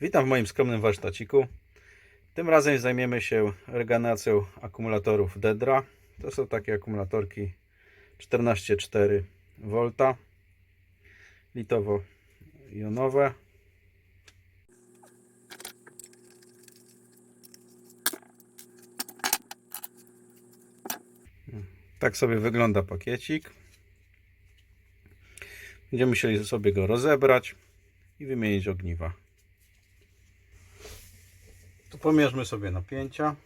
Witam w moim skromnym warsztaciku. Tym razem zajmiemy się regeneracją akumulatorów Dedra. To są takie akumulatorki 14,4 V litowo-jonowe. Tak sobie wygląda pakiecik. Będziemy musieli sobie go rozebrać i wymienić ogniwa. Tu pomierzmy sobie napięcia.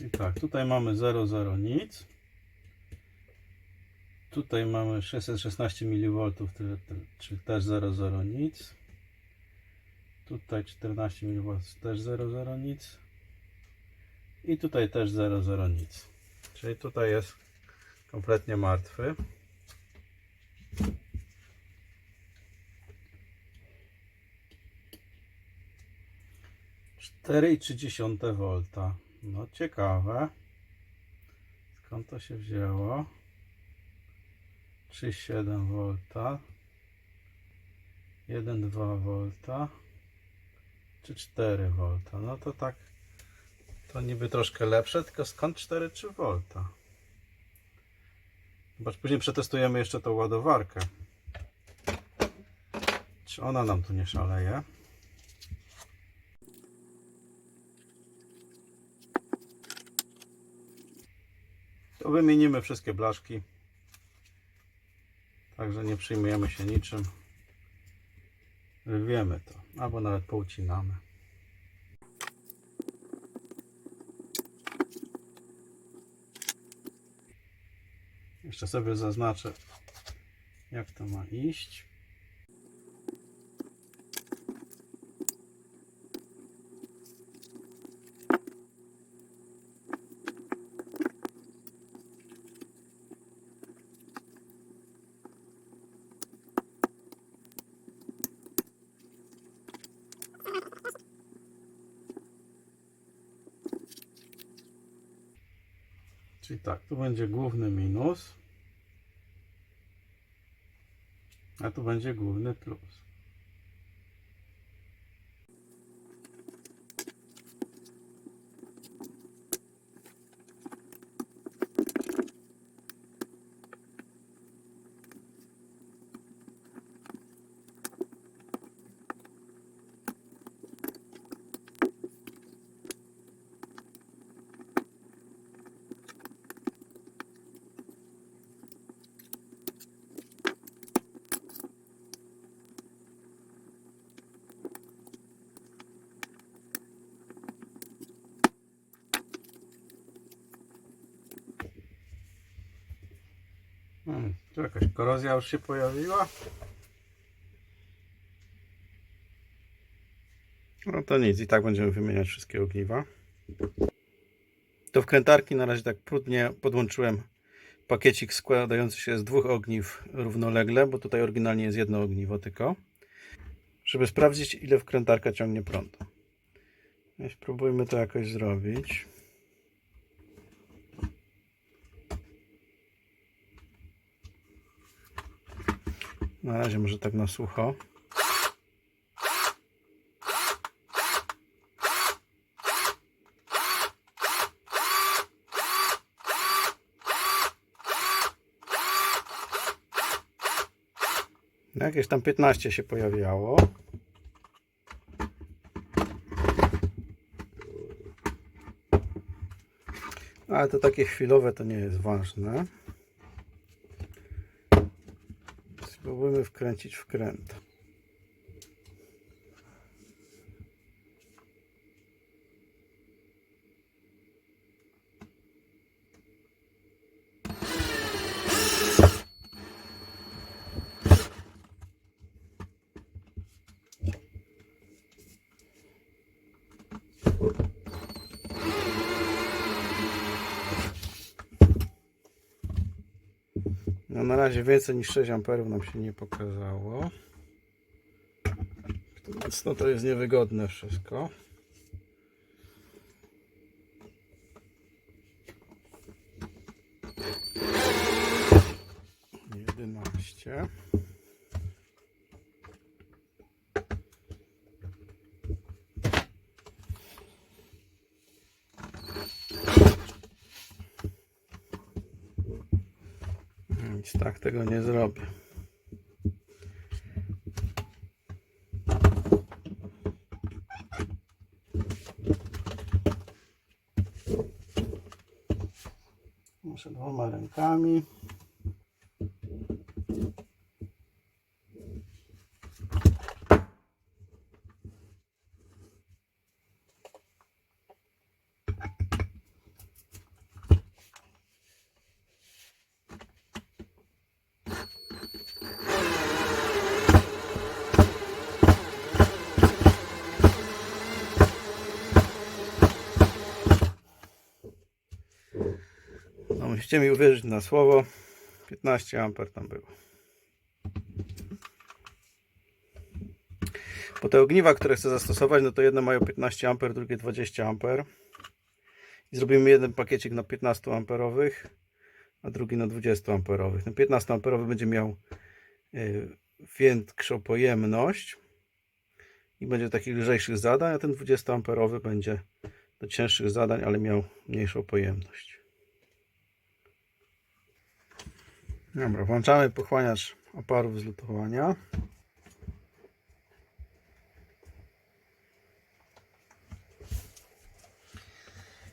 I tak, tutaj mamy 0,0 nic. Tutaj mamy 616 mV, czyli też 0,0 nic. Tutaj 14 mW też 0,0 nic. I tutaj też 0,0 nic. Czyli tutaj jest kompletnie martwy. Cztery 3 volta. No ciekawe. Skąd to się wzięło? 3,7 volta. 1,2 volta czy 4 V. No to tak, to niby troszkę lepsze, tylko skąd 4-3 V? Zobacz, później przetestujemy jeszcze tą ładowarkę. Czy ona nam tu nie szaleje? To wymienimy wszystkie blaszki. Także nie przyjmujemy się niczym. Wiemy to, albo nawet poucinamy. Jeszcze sobie zaznaczę, jak to ma iść. Czyli tak, tu będzie główny minus, a tu będzie główny plus. Hmm, tu jakaś korozja już się pojawiła. No to nic, i tak będziemy wymieniać wszystkie ogniwa. Do wkrętarki na razie tak próbnie podłączyłem pakiecik składający się z dwóch ogniw równolegle, bo tutaj oryginalnie jest jedno ogniwo tylko, żeby sprawdzić ile wkrętarka ciągnie prądu. Spróbujmy to jakoś zrobić. Na razie może tak na sucho. Jakieś tam 15 się pojawiało. Ale to takie chwilowe to nie jest ważne. Spróbujmy wkręcić wkręt. No na razie więcej niż 6 amperów nam się nie pokazało. Więc no to jest niewygodne wszystko. Nic tak tego nie zrobię. Muszę dwoma rękami. No, musicie mi uwierzyć na słowo. 15 amper tam było. Bo te ogniwa, które chcę zastosować, no to jedne mają 15 amper, drugie 20 amper. I zrobimy jeden pakiecik na 15 amperowych, a drugi na 20 amperowych. Ten 15 amperowy będzie miał y, większą pojemność i będzie takich lżejszych zadań, a ten 20 amperowy będzie do cięższych zadań, ale miał mniejszą pojemność. Dobra, włączamy pochłaniacz oparów z lutowania.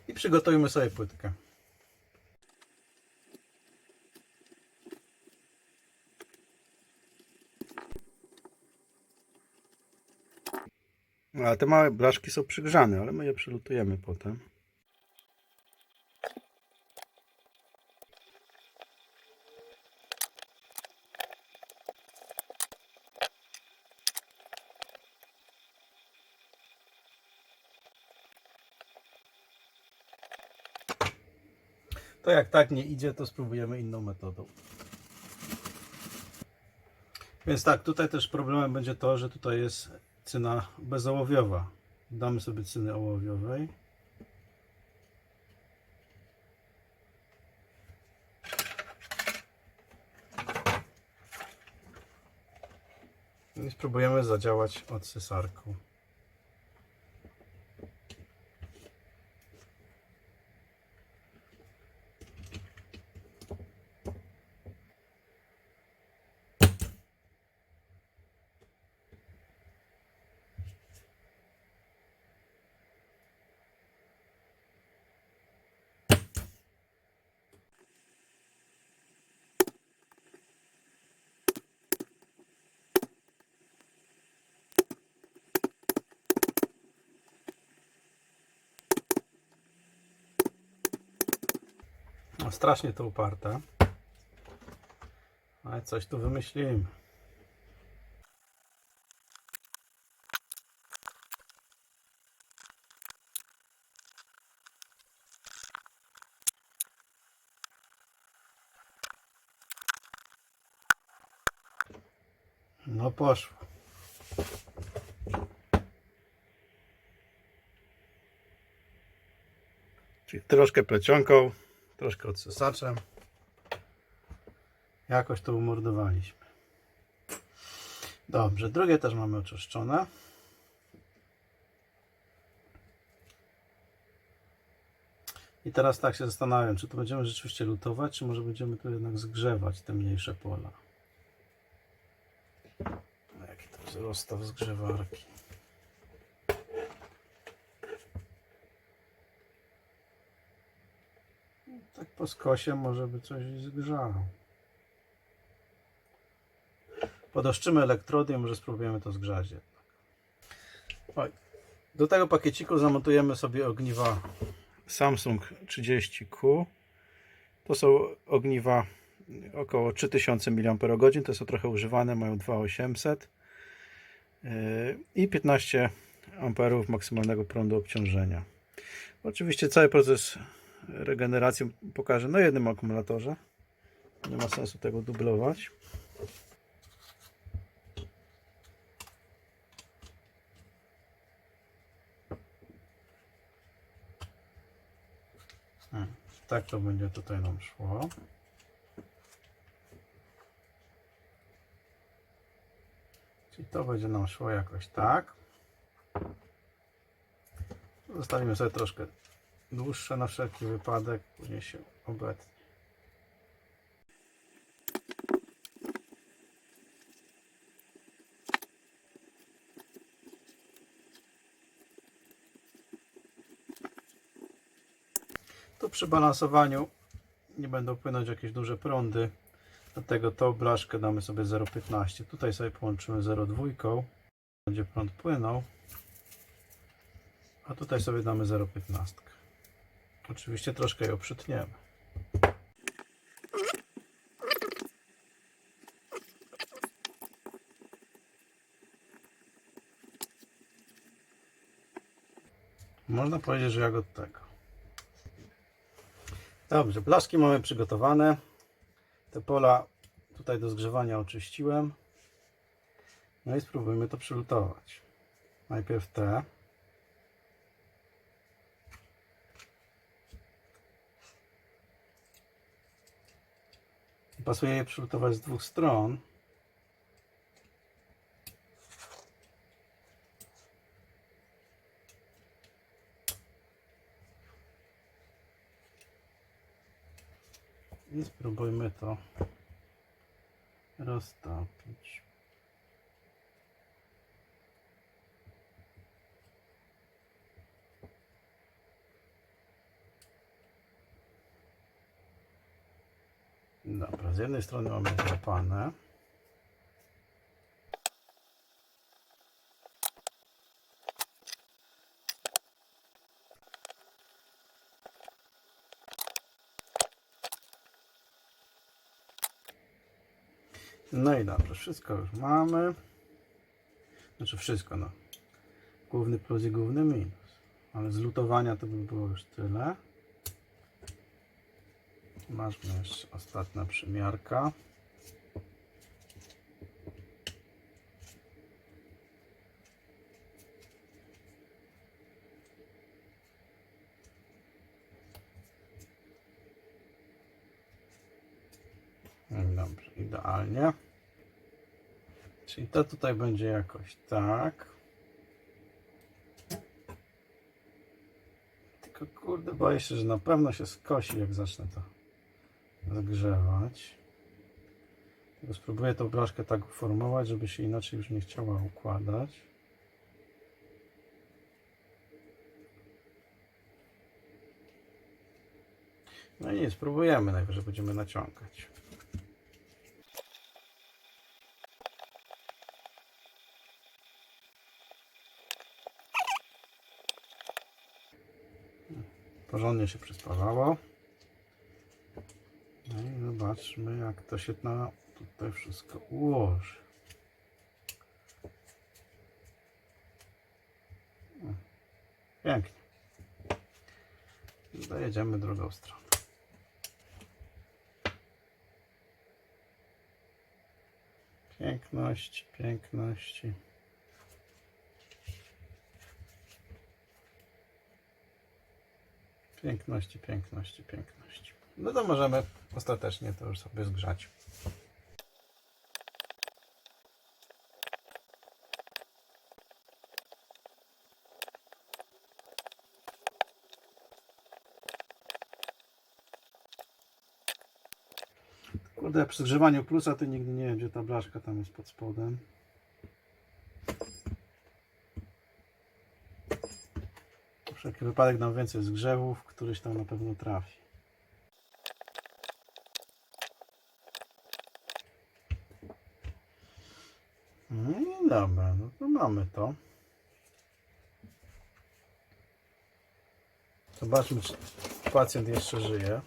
I przygotujmy sobie płytkę. A te małe blaszki są przygrzane, ale my je przylutujemy potem. Jak tak nie idzie, to spróbujemy inną metodą. Więc tak, tutaj też problemem będzie to, że tutaj jest cyna bezołowiowa. Damy sobie cyny ołowiowej. I spróbujemy zadziałać odsysarką. No, strasznie to uparte. Ale coś tu wymyślimy. No poszło. Czyli troszkę plecionką, troszkę odsysaczem. Jakoś to umordowaliśmy. Dobrze, drugie też mamy oczyszczone. I teraz tak się zastanawiam, czy tu będziemy rzeczywiście lutować, czy może będziemy tu jednak zgrzewać te mniejsze pola. Jaki to jest rozstaw zgrzewarki. Tak po skosie może by coś zgrzało. Podoszczymy elektrody i może spróbujemy to zgrzać. Oj. Do tego pakieciku zamontujemy sobie ogniwa Samsung 30Q. To są ogniwa około 3000 mAh. To są trochę używane, mają 2800 yy, i 15 amperów maksymalnego prądu obciążenia. Oczywiście cały proces regenerację pokażę na jednym akumulatorze. Nie ma sensu tego dublować. Hmm, tak to będzie tutaj nam szło. Czyli to będzie nam szło jakoś tak. Zostawimy sobie troszkę dłuższe na wszelki wypadek, później się obetnie. Tu przy balansowaniu nie będą płynąć jakieś duże prądy, dlatego tą blaszkę damy sobie 0,15. Tutaj sobie połączymy 0,2, będzie prąd płynął, a tutaj sobie damy 0,15. Oczywiście troszkę ją przytniemy. Można powiedzieć, że jak od tego. Dobrze, blaszki mamy przygotowane. Te pola tutaj do zgrzewania oczyściłem. No i spróbujmy to przylutować. Najpierw te. Pasuje je przylutować z dwóch stron. I spróbujmy to roztopić. Dobra, z jednej strony mamy złapane. No i dobrze, wszystko już mamy. Znaczy wszystko, no. Główny plus i główny minus. Ale z lutowania to by było już tyle. Jeszcze ostatnia przymiarka. Dobrze, idealnie. Czyli to tutaj będzie jakoś tak. Tylko kurde, boję się, że na pewno się skosi, jak zacznę to zagrzewać. Tylko spróbuję tą blaszkę tak uformować, żeby się inaczej już nie chciała układać. No i nie, spróbujemy, najwyżej będziemy naciągać. Porządnie się przyspawało. No i zobaczmy, jak to się na tutaj wszystko ułoży. Pięknie. Dojedziemy drugą stroną. Piękności, piękności. Piękności, piękności, piękności. No to możemy ostatecznie to już sobie zgrzać. Kurde, przy zgrzewaniu plusa to nigdy nie wiem, gdzie ta blaszka tam jest pod spodem. Wszelki wypadek dam więcej zgrzewów, któryś tam na pewno trafi. No i dobra, no to mamy to. Zobaczmy, czy pacjent jeszcze żyje.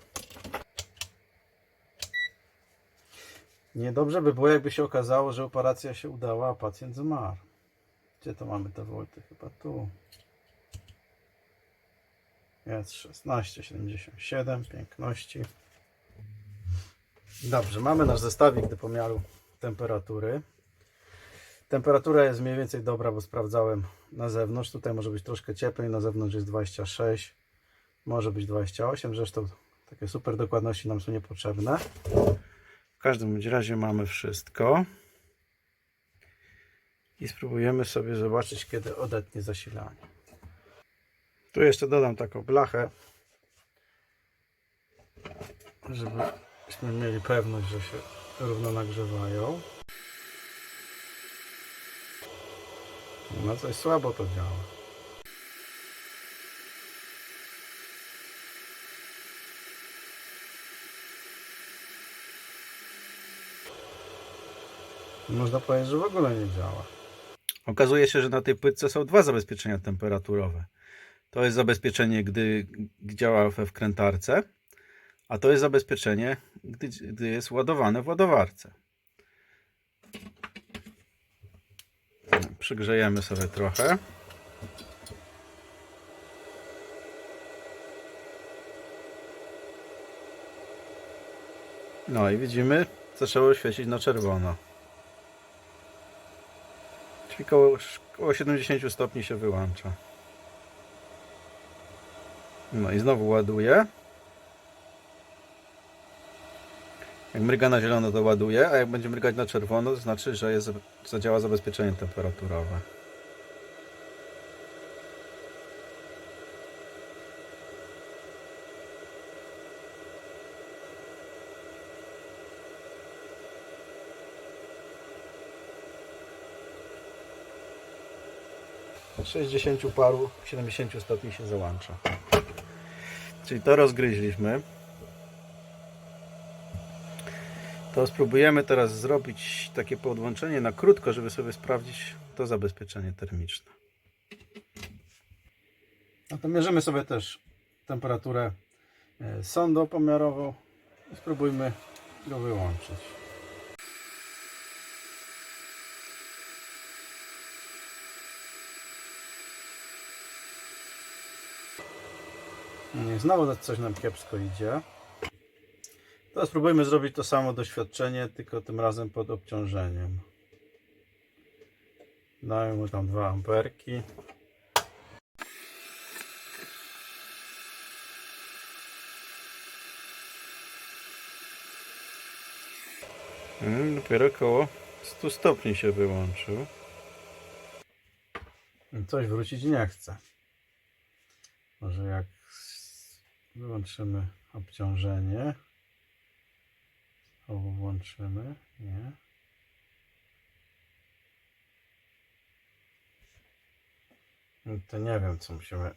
Niedobrze by było, jakby się okazało, że operacja się udała, a pacjent zmarł. Gdzie to mamy te wolty? Chyba tu. Jest 16,77 piękności. Dobrze, mamy nasz zestawik do pomiaru temperatury. Temperatura jest mniej więcej dobra, bo sprawdzałem na zewnątrz. Tutaj może być troszkę cieplej, na zewnątrz jest 26. Może być 28, zresztą takie super dokładności nam są niepotrzebne. W każdym razie mamy wszystko. I spróbujemy sobie zobaczyć, kiedy odetnie zasilanie. Tu jeszcze dodam taką blachę, żebyśmy mieli pewność, że się równo nagrzewają. No coś słabo to działa. Można powiedzieć, że w ogóle nie działa. Okazuje się, że na tej płytce są dwa zabezpieczenia temperaturowe. To jest zabezpieczenie, gdy działa we wkrętarce, a to jest zabezpieczenie, gdy, gdy jest ładowane w ładowarce. Przygrzejemy sobie trochę. No i widzimy, zaczęło świecić na czerwono. Czyli koło, koło 70 stopni się wyłącza. No i znowu ładuje. Jak mryga na zielono to ładuje, a jak będzie mrygać na czerwono to znaczy, że jest, zadziała zabezpieczenie temperaturowe. Od 60 paru, 70 stopni się załącza. Czyli to rozgryźliśmy. To spróbujemy teraz zrobić takie podłączenie na krótko, żeby sobie sprawdzić to zabezpieczenie termiczne. No to mierzymy sobie też temperaturę e, sondą pomiarową i spróbujmy go wyłączyć. Nie, Znowu coś nam kiepsko idzie. Teraz spróbujmy zrobić to samo doświadczenie, tylko tym razem pod obciążeniem. Dajmy mu tam 2 amperki. Mm, Dopiero około 100 stopni się wyłączył. Coś wrócić nie chce. Może jak wyłączymy obciążenie. O, włączymy. Nie. No To nie wiem, co musimy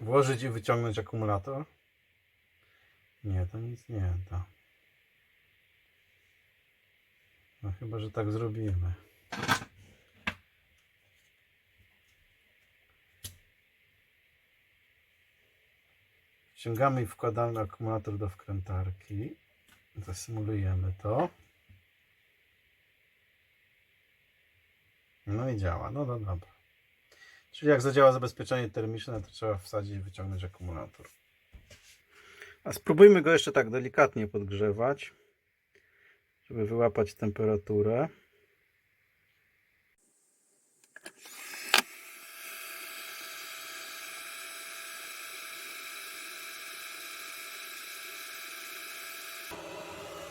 włożyć i wyciągnąć akumulator. Nie, to nic nie da. No chyba, że tak zrobimy. Ściągamy i wkładamy akumulator do wkrętarki. Zasymulujemy to. No i działa. No, no dobra. Czyli jak zadziała zabezpieczenie termiczne, to trzeba wsadzić i wyciągnąć akumulator. A spróbujmy go jeszcze tak delikatnie podgrzewać, żeby wyłapać temperaturę.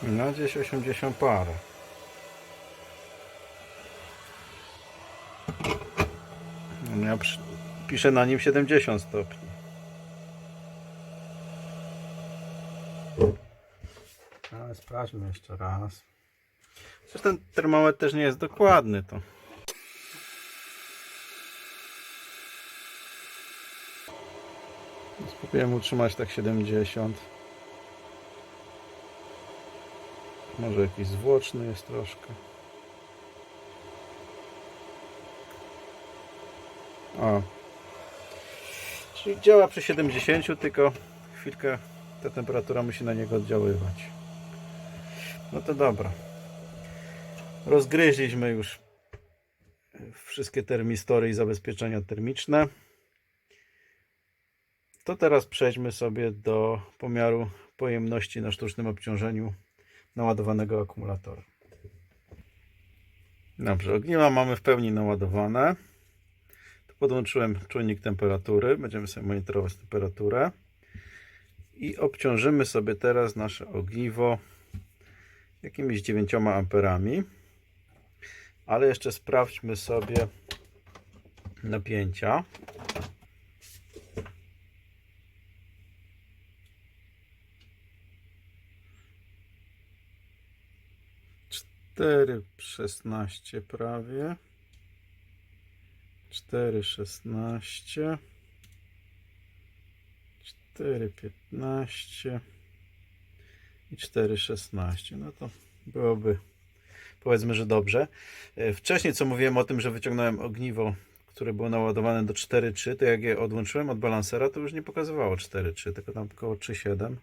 No gdzieś 80 parę. No, Ja piszę na nim 70 stopni. Ale sprawdźmy jeszcze raz. Przecież ten termometr też nie jest dokładny to. Spróbujemy utrzymać tak 70. Może jakiś zwłoczny jest troszkę. O. Czyli działa przy 70, tylko chwilkę ta temperatura musi na niego oddziaływać. No to dobra. Rozgryźliśmy już wszystkie termistory i zabezpieczenia termiczne. To teraz przejdźmy sobie do pomiaru pojemności na sztucznym obciążeniu naładowanego akumulatora. Dobrze, ogniwa mamy w pełni naładowane. Tu podłączyłem czujnik temperatury. Będziemy sobie monitorować temperaturę. I obciążymy sobie teraz nasze ogniwo jakimiś 9 amperami. Ale jeszcze sprawdźmy sobie napięcia. Cztery szesnaście prawie. Cztery szesnaście. Cztery piętnaście. I cztery szesnaście. No to byłoby powiedzmy, że dobrze. E, Wcześniej co mówiłem o tym, że wyciągnąłem ogniwo, które było naładowane do 4.3, to jak je odłączyłem od balansera, to już nie pokazywało 4.3, tylko tam około 3.7.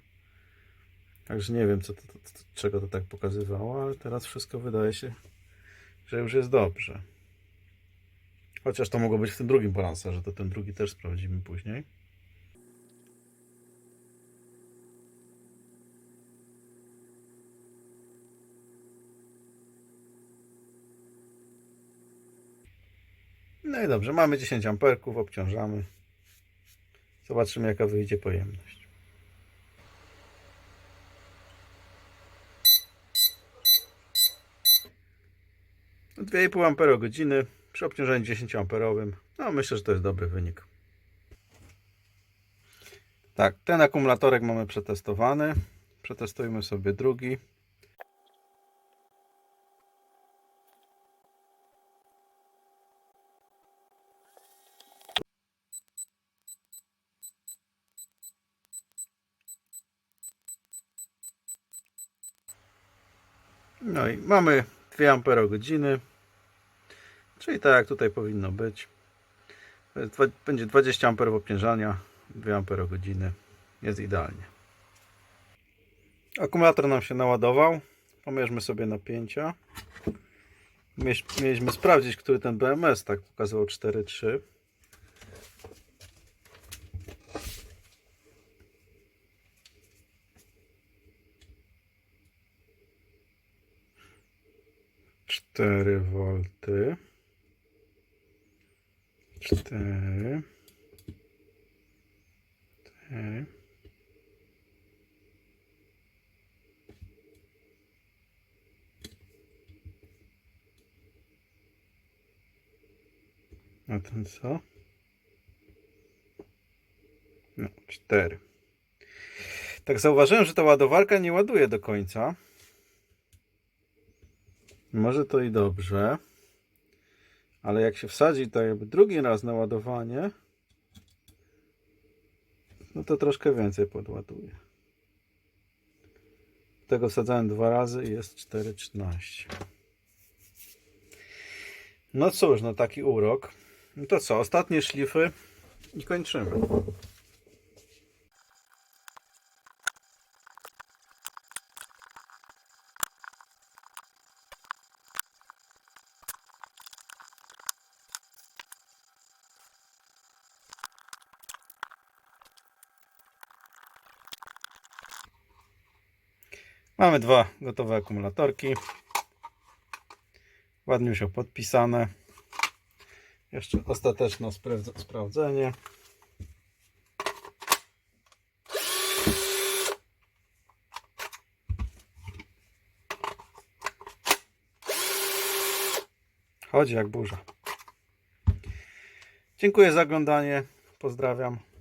Także nie wiem, co to, to, to, czego to tak pokazywało, ale teraz wszystko wydaje się, że już jest dobrze. Chociaż to mogło być w tym drugim balanserze, to ten drugi też sprawdzimy później. No i dobrze, mamy 10 amperków, obciążamy. Zobaczymy jaka wyjdzie pojemność. 2,5 ampero godziny przy obciążeniu 10 amperowym. No myślę, że to jest dobry wynik. Tak, ten akumulatorek mamy przetestowany. Przetestujmy sobie drugi. No i mamy 2 amperogodziny. Czyli tak jak tutaj powinno być. Będzie 20 amperów obciążania, 2 amperogodziny. Jest idealnie. Akumulator nam się naładował. Pomierzmy sobie napięcia. Mieliśmy sprawdzić, który ten BMS tak pokazywał 4,3. Cztery wolty. Cztery. Cztery. A ten co? No, cztery. Tak zauważyłem, że ta ładowarka nie ładuje do końca. Może to i dobrze. Ale jak się wsadzi to jakby drugi raz na ładowanie, no to troszkę więcej podładuje. Tego wsadzałem dwa razy i jest 4,13. No cóż, no taki urok. No to co, ostatnie szlify i kończymy. Mamy dwa gotowe akumulatorki. Ładnie już podpisane. Jeszcze ostateczne sprawdz- sprawdzenie. Chodzi jak burza. Dziękuję za oglądanie. Pozdrawiam.